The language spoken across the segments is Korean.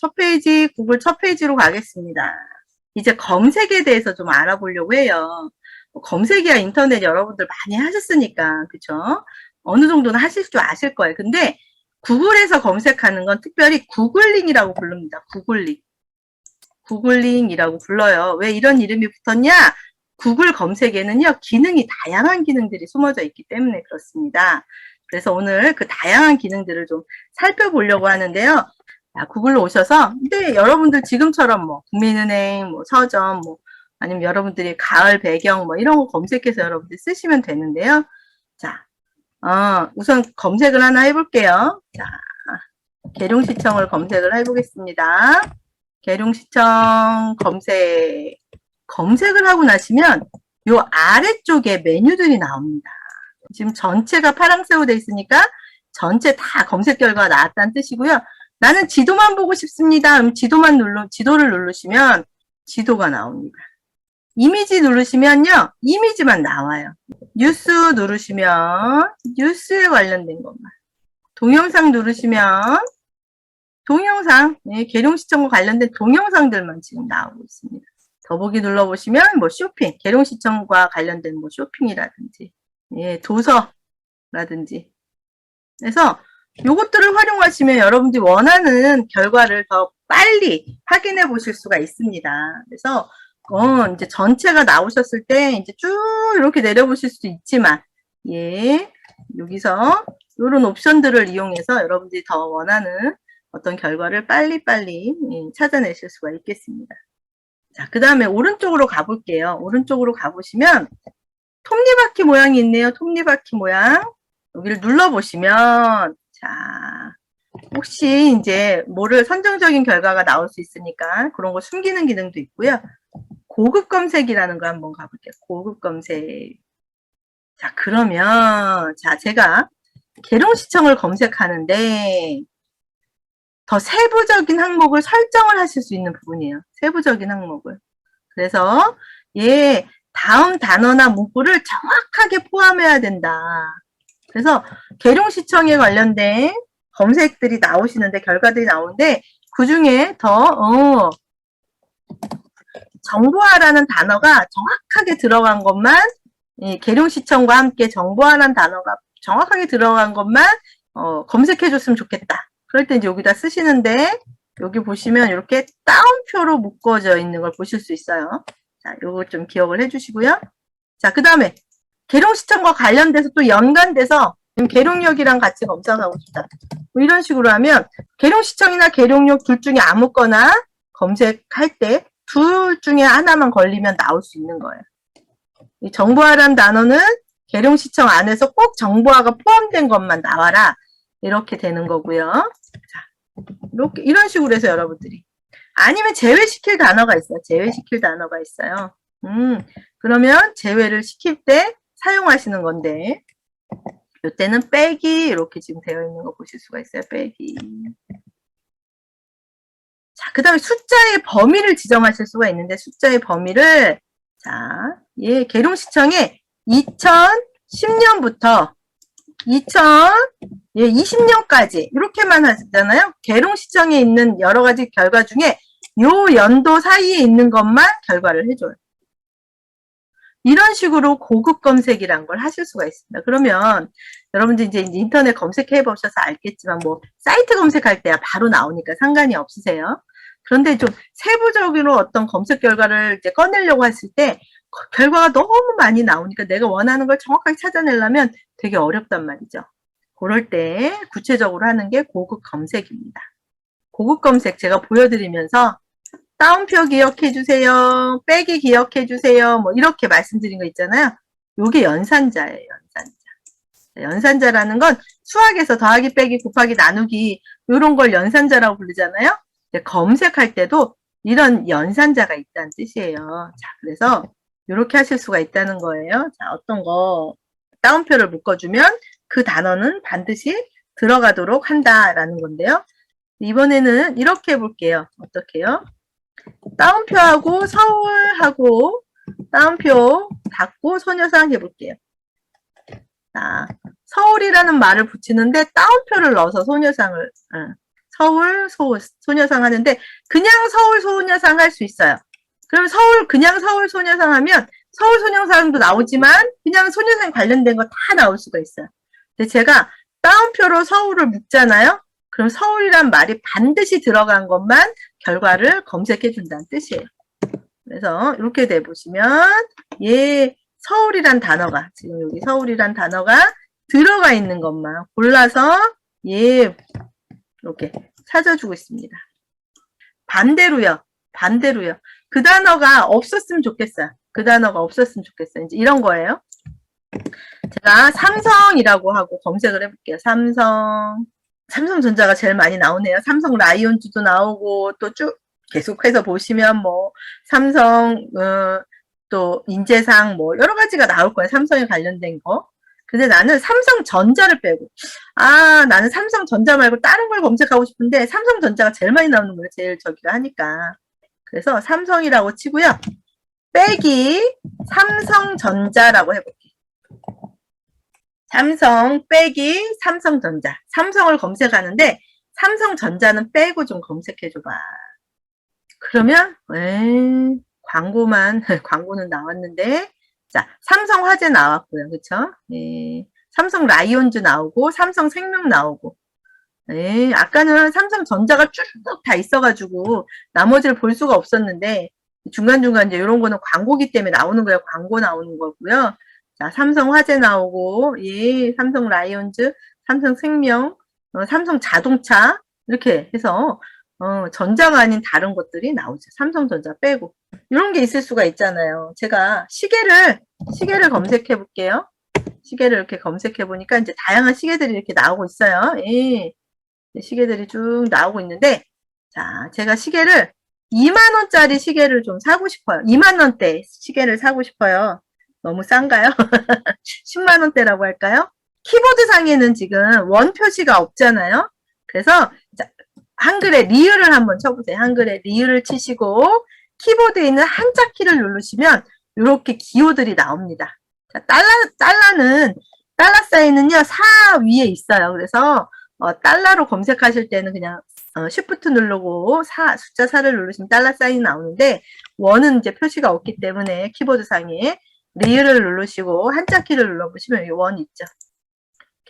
첫 페이지, 구글 첫 페이지로 가겠습니다. 이제 검색에 대해서 좀 알아보려고 해요. 뭐 검색이야 인터넷 여러분들 많이 하셨으니까, 그쵸? 어느 정도는 하실 줄 아실 거예요. 근데 구글에서 검색하는 건 특별히 구글링이라고 부릅니다. 구글링. 구글링이라고 불러요. 왜 이런 이름이 붙었냐? 구글 검색에는요, 기능이 다양한 기능들이 숨어져 있기 때문에 그렇습니다. 그래서 오늘 그 다양한 기능들을 좀 살펴보려고 하는데요. 자, 구글로 오셔서, 근데 여러분들 지금처럼 뭐, 국민은행, 뭐, 서점, 뭐, 아니면 여러분들이 가을 배경, 뭐, 이런 거 검색해서 여러분들 쓰시면 되는데요. 자, 어, 우선 검색을 하나 해볼게요. 자, 계룡시청을 검색을 해보겠습니다. 계룡시청 검색. 검색을 하고 나시면 요 아래쪽에 메뉴들이 나옵니다. 지금 전체가 파랑새로 돼 있으니까 전체 다 검색 결과가 나왔다는 뜻이고요. 나는 지도만 보고 싶습니다. 그럼 지도만 눌러, 지도를 누르시면 지도가 나옵니다. 이미지 누르시면요. 이미지만 나와요. 뉴스 누르시면 뉴스에 관련된 것만. 동영상 누르시면 동영상, 네, 계룡 시청과 관련된 동영상들만 지금 나오고 있습니다. 더보기 눌러보시면 뭐 쇼핑, 계룡 시청과 관련된 뭐 쇼핑이라든지, 예, 도서라든지. 그래서 요것들을 활용하시면 여러분들이 원하는 결과를 더 빨리 확인해 보실 수가 있습니다. 그래서 어, 이제 전체가 나오셨을 때 이제 쭉 이렇게 내려보실 수도 있지만, 예, 여기서 이런 옵션들을 이용해서 여러분들이 더 원하는 어떤 결과를 빨리빨리 예, 찾아내실 수가 있겠습니다. 자, 그 다음에 오른쪽으로 가볼게요. 오른쪽으로 가보시면 톱니바퀴 모양이 있네요. 톱니바퀴 모양. 여기를 눌러보시면, 자, 혹시 이제 뭐를 선정적인 결과가 나올 수 있으니까 그런 거 숨기는 기능도 있고요. 고급 검색이라는 거 한번 가볼게요. 고급 검색. 자, 그러면, 자, 제가 계룡 시청을 검색하는데, 더 세부적인 항목을 설정을 하실 수 있는 부분이에요. 세부적인 항목을. 그래서, 예, 다음 단어나 문구를 정확하게 포함해야 된다. 그래서, 계룡시청에 관련된 검색들이 나오시는데, 결과들이 나오는데, 그 중에 더, 어, 정보화라는 단어가 정확하게 들어간 것만 이 계룡시청과 함께 정보화라는 단어가 정확하게 들어간 것만 어, 검색해 줬으면 좋겠다. 그럴 때 이제 여기다 쓰시는데 여기 보시면 이렇게 따옴표로 묶어져 있는 걸 보실 수 있어요. 자, 요거 좀 기억을 해 주시고요. 자, 그 다음에 계룡시청과 관련돼서 또 연관돼서 계룡역이랑 같이 검색하고 싶다. 뭐 이런 식으로 하면 계룡시청이나 계룡역 둘 중에 아무거나 검색할 때 둘 중에 하나만 걸리면 나올 수 있는 거예요. 이 정보화란 단어는 계룡시청 안에서 꼭 정보화가 포함된 것만 나와라. 이렇게 되는 거고요. 자, 이렇게, 이런 식으로 해서 여러분들이. 아니면 제외시킬 단어가 있어요. 제외시킬 단어가 있어요. 음, 그러면 제외를 시킬 때 사용하시는 건데, 이때는 빼기, 이렇게 지금 되어 있는 거 보실 수가 있어요. 빼기. 자, 그 다음에 숫자의 범위를 지정하실 수가 있는데, 숫자의 범위를, 자, 예, 계룡 시청에 2010년부터 2020년까지, 이렇게만 하잖아요. 계룡 시청에 있는 여러 가지 결과 중에 요 연도 사이에 있는 것만 결과를 해줘요. 이런 식으로 고급 검색이란 걸 하실 수가 있습니다. 그러면 여러분들 이제 인터넷 검색해 보셔서 알겠지만 뭐 사이트 검색할 때야 바로 나오니까 상관이 없으세요. 그런데 좀 세부적으로 어떤 검색 결과를 이제 꺼내려고 했을 때 결과가 너무 많이 나오니까 내가 원하는 걸 정확하게 찾아내려면 되게 어렵단 말이죠. 그럴 때 구체적으로 하는 게 고급 검색입니다. 고급 검색 제가 보여드리면서 다운표 기억해 주세요. 빼기 기억해 주세요. 뭐 이렇게 말씀드린 거 있잖아요. 요게 연산자예요. 연산자. 연산자라는 건 수학에서 더하기 빼기 곱하기 나누기 이런 걸 연산자라고 부르잖아요. 검색할 때도 이런 연산자가 있다는 뜻이에요. 자, 그래서 이렇게 하실 수가 있다는 거예요. 자, 어떤 거 다운표를 묶어주면 그 단어는 반드시 들어가도록 한다라는 건데요. 이번에는 이렇게 해볼게요. 어떻게요? 다운표하고 서울하고 다운표 닫고 소녀상 해볼게요. 자, 서울이라는 말을 붙이는데 다운표를 넣어서 소녀상을 응, 서울 소, 소녀상 하는데 그냥 서울 소녀상 할 수 있어요. 그럼 서울 그냥 서울 소녀상 하면 서울 소녀상도 나오지만 그냥 소녀상 관련된 거 다 나올 수가 있어요. 근데 제가 따옴표로 서울을 묶잖아요. 그럼 서울이란 말이 반드시 들어간 것만 결과를 검색해 준다는 뜻이에요. 그래서 이렇게 돼 보시면 예 서울이란 단어가 지금 여기 서울이란 단어가 들어가 있는 것만 골라서 예 이렇게 찾아주고 있습니다. 반대로요. 반대로요. 그 단어가 없었으면 좋겠어요. 그 단어가 없었으면 좋겠어요. 이제 이런 거예요. 제가 삼성이라고 하고 검색을 해볼게요. 삼성. 삼성전자가 제일 많이 나오네요. 삼성 라이온즈도 나오고 또 쭉 계속해서 보시면 뭐 삼성 어, 또 인재상 뭐 여러 가지가 나올 거예요. 삼성에 관련된 거. 근데 나는 삼성전자를 빼고 아 나는 삼성전자 말고 다른 걸 검색하고 싶은데 삼성전자가 제일 많이 나오는 거예요. 제일 저기가 하니까. 그래서 삼성이라고 치고요. 빼기 삼성전자라고 해볼게요. 삼성 빼기 삼성전자. 삼성을 검색하는데 삼성전자는 빼고 좀 검색해줘봐. 그러면 에이, 광고만 광고는 나왔는데 자 삼성 화재 나왔고요, 그렇죠? 예, 삼성 라이온즈 나오고 삼성 생명 나오고. 예, 아까는 삼성전자가 쭉 다 있어가지고 나머지를 볼 수가 없었는데 중간중간 이제 이런 거는 광고기 때문에 나오는 거예요. 광고 나오는 거고요. 자, 삼성 화재 나오고, 예, 삼성 라이온즈, 삼성 생명, 어, 삼성 자동차, 이렇게 해서, 어, 전자가 아닌 다른 것들이 나오죠. 삼성전자 빼고. 이런 게 있을 수가 있잖아요. 제가 시계를, 시계를 검색해 볼게요. 시계를 이렇게 검색해 보니까 이제 다양한 시계들이 이렇게 나오고 있어요. 예. 시계들이 쭉 나오고 있는데, 자, 제가 시계를 2만원짜리 시계를 좀 사고 싶어요. 2만원대 시계를 사고 싶어요. 너무 싼가요? 10만 원대라고 할까요? 키보드 상에는 지금 원 표시가 없잖아요. 그래서 자, 한글에 리을을 한번 쳐보세요. 한글에 리을을 치시고 키보드에 있는 한자 키를 누르시면 이렇게 기호들이 나옵니다. 자, 달러 달러는 달러 사인은요 사 위에 있어요. 그래서 어, 달러로 검색하실 때는 그냥 어, 쉬프트 누르고 사, 숫자 4를 누르시면 달러 사인이 나오는데 원은 이제 표시가 없기 때문에 키보드 상에 리을을 누르시고 한자 키를 눌러보시면 여기 원 있죠.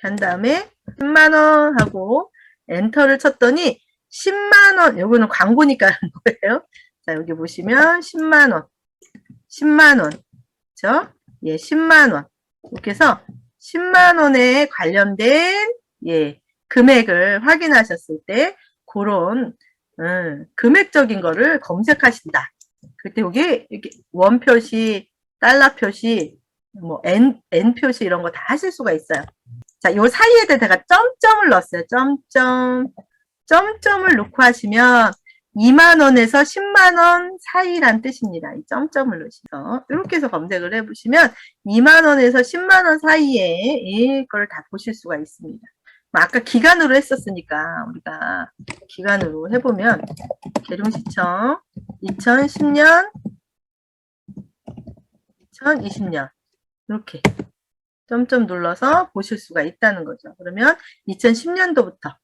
한 다음에 10만원 하고 엔터를 쳤더니 10만원 요거는 광고니까 하는 거예요. 자 여기 보시면 10만원 10만원 그죠? 예 10만원 이렇게 해서 10만원에 관련된 예 금액을 확인하셨을 때 그런 음, 금액적인 거를 검색하신다. 그때 여기 이렇게 원 표시 달러 표시, 뭐 N, N 표시 이런 거 다 하실 수가 있어요. 자, 요 사이에다 제가 점점을 넣었어요. 점점, 점점을 넣고 하시면 2만원에서 10만원 사이란 뜻입니다. 이 점점을 넣으셔서 이렇게 해서 검색을 해보시면 2만원에서 10만원 사이에 이걸 다 보실 수가 있습니다. 뭐 아까 기간으로 했었으니까 우리가 기간으로 해보면 계룡시청 2010년 2020년 이렇게 점점 눌러서 보실 수가 있다는 거죠. 그러면 2010년도부터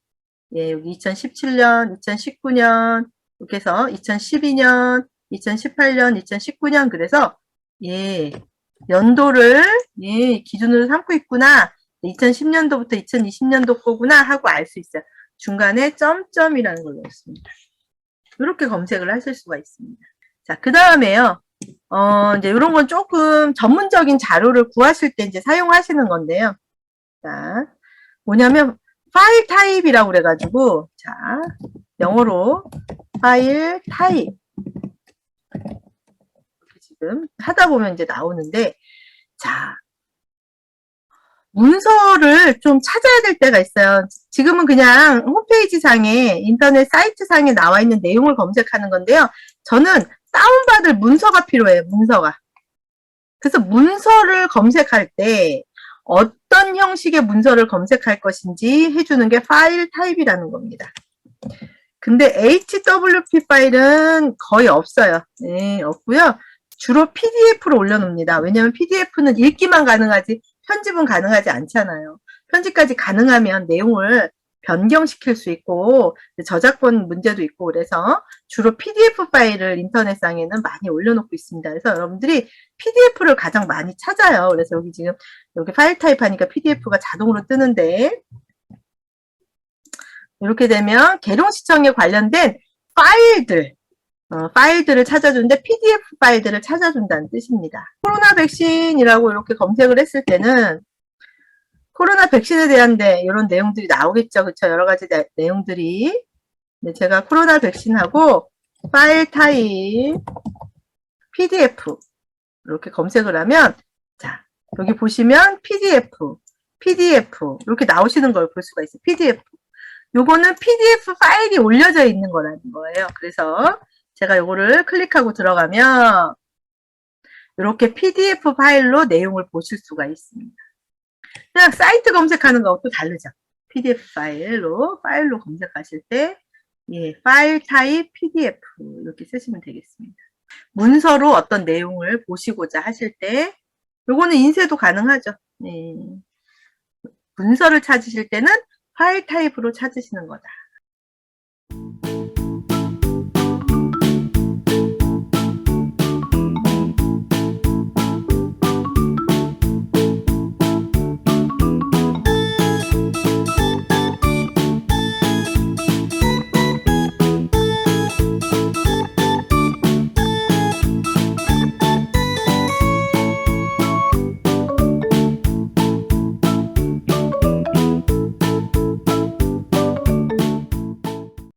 예, 여기 2017년, 2019년 이렇게 해서 2012년, 2018년, 2019년 그래서 예, 연도를 예, 기준으로 삼고 있구나. 2010년도부터 2020년도 거구나 하고 알 수 있어요. 중간에 점점이라는 걸 넣었습니다. 이렇게 검색을 하실 수가 있습니다. 자, 그 다음에요. 어, 이제 이런 건 조금 전문적인 자료를 구하실 때 이제 사용하시는 건데요. 자, 뭐냐면 파일 타입이라고 그래가지고, 자, 영어로 파일 타입. 지금 하다 보면 이제 나오는데, 자, 문서를 좀 찾아야 될 때가 있어요. 지금은 그냥 홈페이지 상에, 인터넷 사이트 상에 나와 있는 내용을 검색하는 건데요. 저는 다운받을 문서가 필요해요, 문서가. 그래서 문서를 검색할 때 어떤 형식의 문서를 검색할 것인지 해주는 게 파일 타입이라는 겁니다. 근데 HWP 파일은 거의 없어요. 네, 없고요. 주로 PDF로 올려놓습니다. 왜냐하면 PDF는 읽기만 가능하지 편집은 가능하지 않잖아요. 편집까지 가능하면 내용을 변경시킬 수 있고 저작권 문제도 있고 그래서 주로 PDF 파일을 인터넷상에는 많이 올려놓고 있습니다. 그래서 여러분들이 PDF를 가장 많이 찾아요. 그래서 여기 지금 여기 파일 타입 하니까 PDF가 자동으로 뜨는데 이렇게 되면 계룡 시청에 관련된 파일들 어, 파일들을 찾아주는데 PDF 파일들을 찾아준다는 뜻입니다. 코로나 백신이라고 이렇게 검색을 했을 때는 코로나 백신에 대한 데 이런 내용들이 나오겠죠. 그쵸? 여러 가지 내, 내용들이. 네, 제가 코로나 백신하고 파일 타입 PDF 이렇게 검색을 하면 자, 여기 보시면 PDF, PDF 이렇게 나오시는 걸 볼 수가 있어요. PDF. 요거는 PDF 파일이 올려져 있는 거라는 거예요. 그래서 제가 요거를 클릭하고 들어가면 이렇게 PDF 파일로 내용을 보실 수가 있습니다. 그냥 사이트 검색하는 거하고 또 다르죠. PDF 파일로, 파일로 검색하실 때, 예, 파일 타입 PDF 이렇게 쓰시면 되겠습니다. 문서로 어떤 내용을 보시고자 하실 때, 요거는 인쇄도 가능하죠. 네. 문서를 찾으실 때는 파일 타입으로 찾으시는 거다.